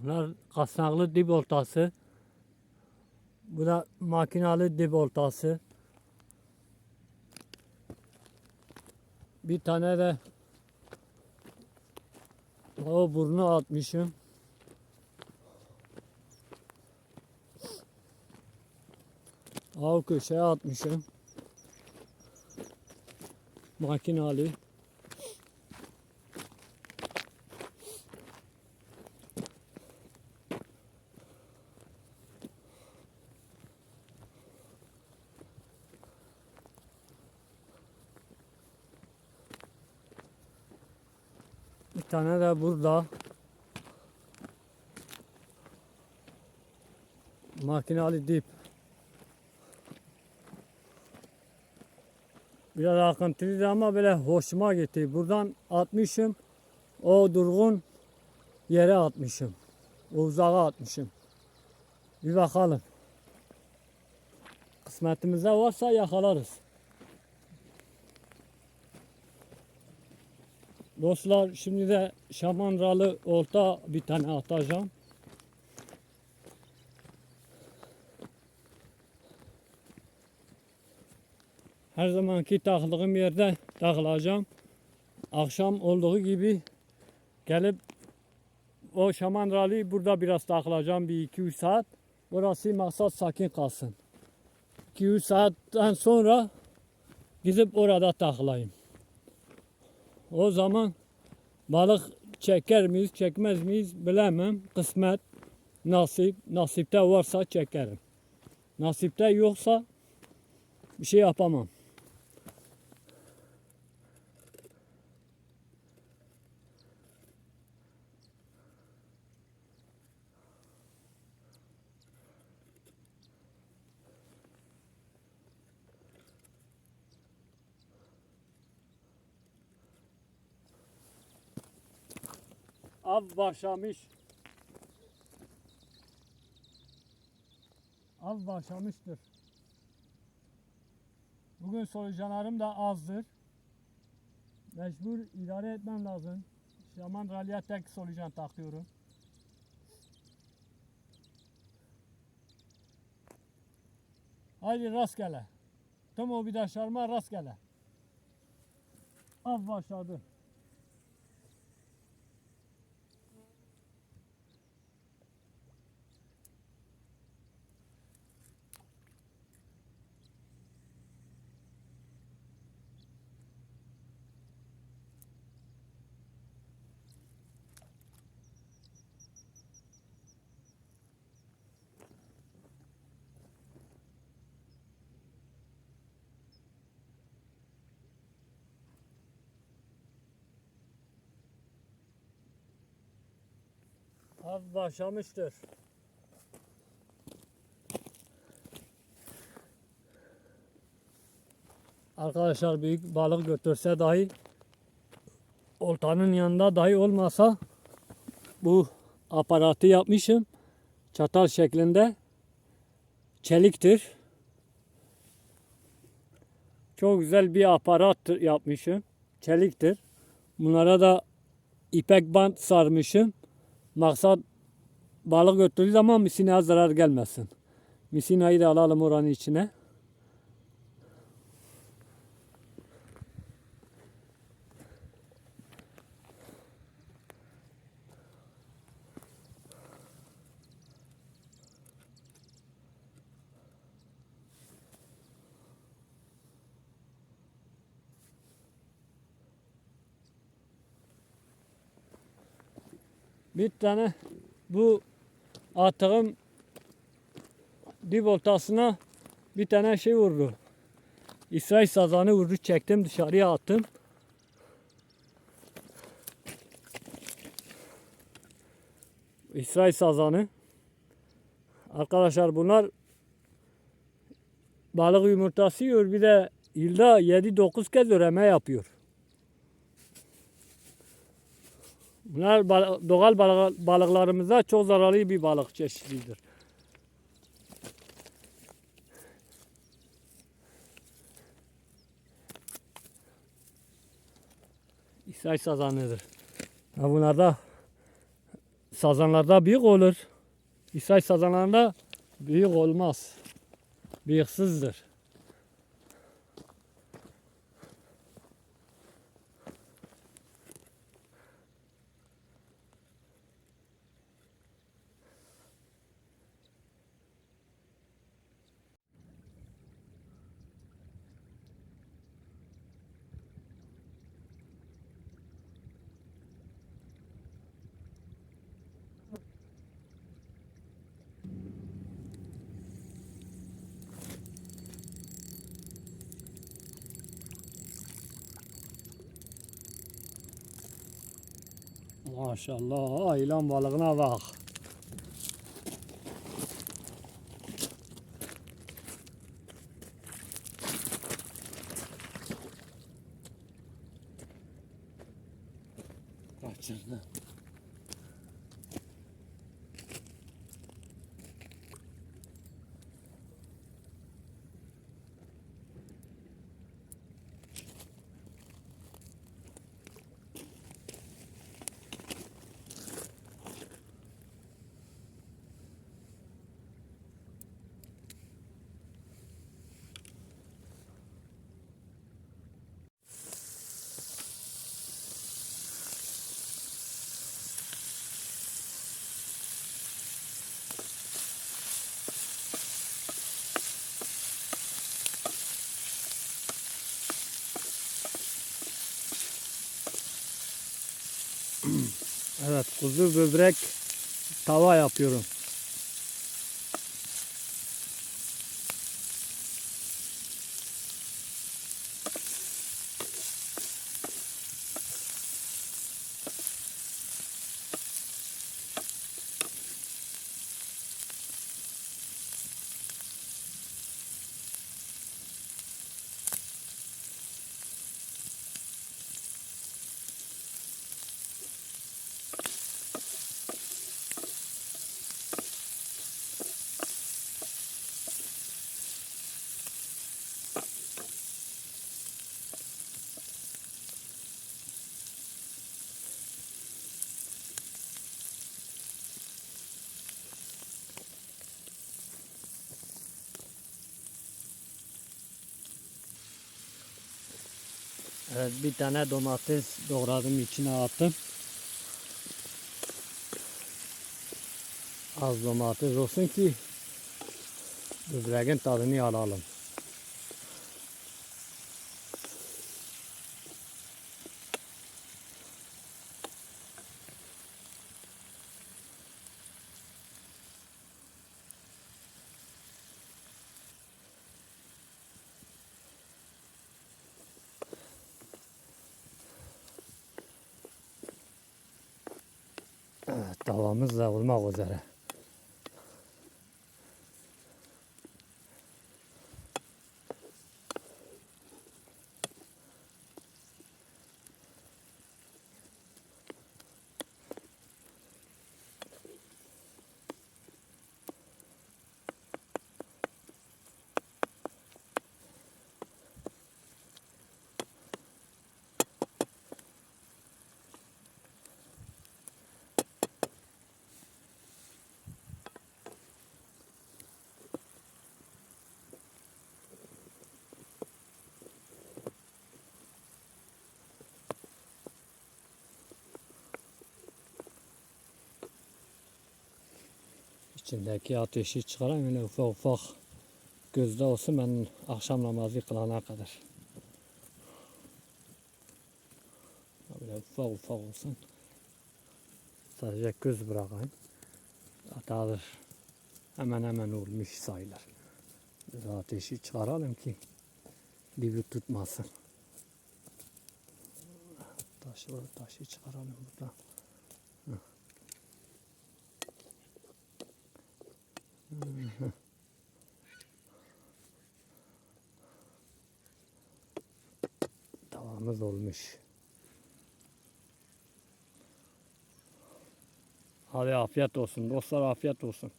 Bunlar kasnaklı dip oltası. Bu da makinalı dip oltası. Bir tane de o burnu atmışım. Av köşeye atmışım. Makinalı. Tane de burada. Makinalı dip. Biraz akıntılıydı ama böyle hoşuma gitti. Buradan atmışım. O durgun yere atmışım. Uzağa atmışım. Bir bakalım. Kısmetimizde varsa yakalarız. Dostlar şimdi de şamanralı olta bir tane atacağım. Her zamanki takıldığım yerde takılacağım. Akşam olduğu gibi gelip o şamanralıyı burada biraz takılacağım bir 2-3 saat. Burası maksat sakin kalsın. 2-3 saatten sonra gidip orada takılayım. O zaman balık çeker miyiz, çekmez miyiz bilemem. Kısmet, nasip. Nasipte varsa çekerim. Nasipte yoksa bir şey yapamam. Av başlamış. Av başlamıştır. Bugün solucanlarım da azdır. Mecbur idare etmem lazım. Şaman ralliye tek solucan takıyorum. Haydi rastgele. Tüm o bidaşlarıma rastgele. Av başladı. Av başlamıştır. Arkadaşlar büyük balık götürse dahi oltanın yanında dahi olmasa bu aparatı yapmışım. Çatal şeklinde çeliktir. Çok güzel bir aparat yapmışım. Çeliktir. Bunlara da ipek bant sarmışım. Maksat balık götürdüğü zaman misinaya zarar gelmesin. Misinayı da alalım oranın içine. Bir tane bu attığım dip oltasına bir tane şey vurdu. İsrail sazanı vurdu. Çektim dışarıya attım. İsrail sazanı. Arkadaşlar bunlar balık yumurtası yiyor. Bir de yılda 7-9 kez üreme yapıyor. Bunlar doğal balık, balıklarımıza çok zararlı bir balık çeşididir. İsrail sazanıdır. Ha bunlarda Sazanlarda büyük olur. İsay sazanlarında büyük olmaz. Bıyıksızdır. Maşallah aylan balığına bak. Kaçırdı. Evet kuzu böbrek tava yapıyorum. Evet bir tane domates doğradım içine attım. Az domates olsun ki böbreğin tadını alalım. Evet, tavamız da olmak üzere. İçindeki ateşi çıkarayım öyle ufak ufak gözde olsun ben akşam namazı kılana kadar. Böyle ufak ufak olsun. Sadece göz bırakayım. Atadır. Hemen hemen olmuş sayılır. Biz ateşi çıkaralım ki dibi tutmasın. Taşı, taşı çıkaralım burada. Tavamız olmuş. Hadi afiyet olsun. Dostlar afiyet olsun.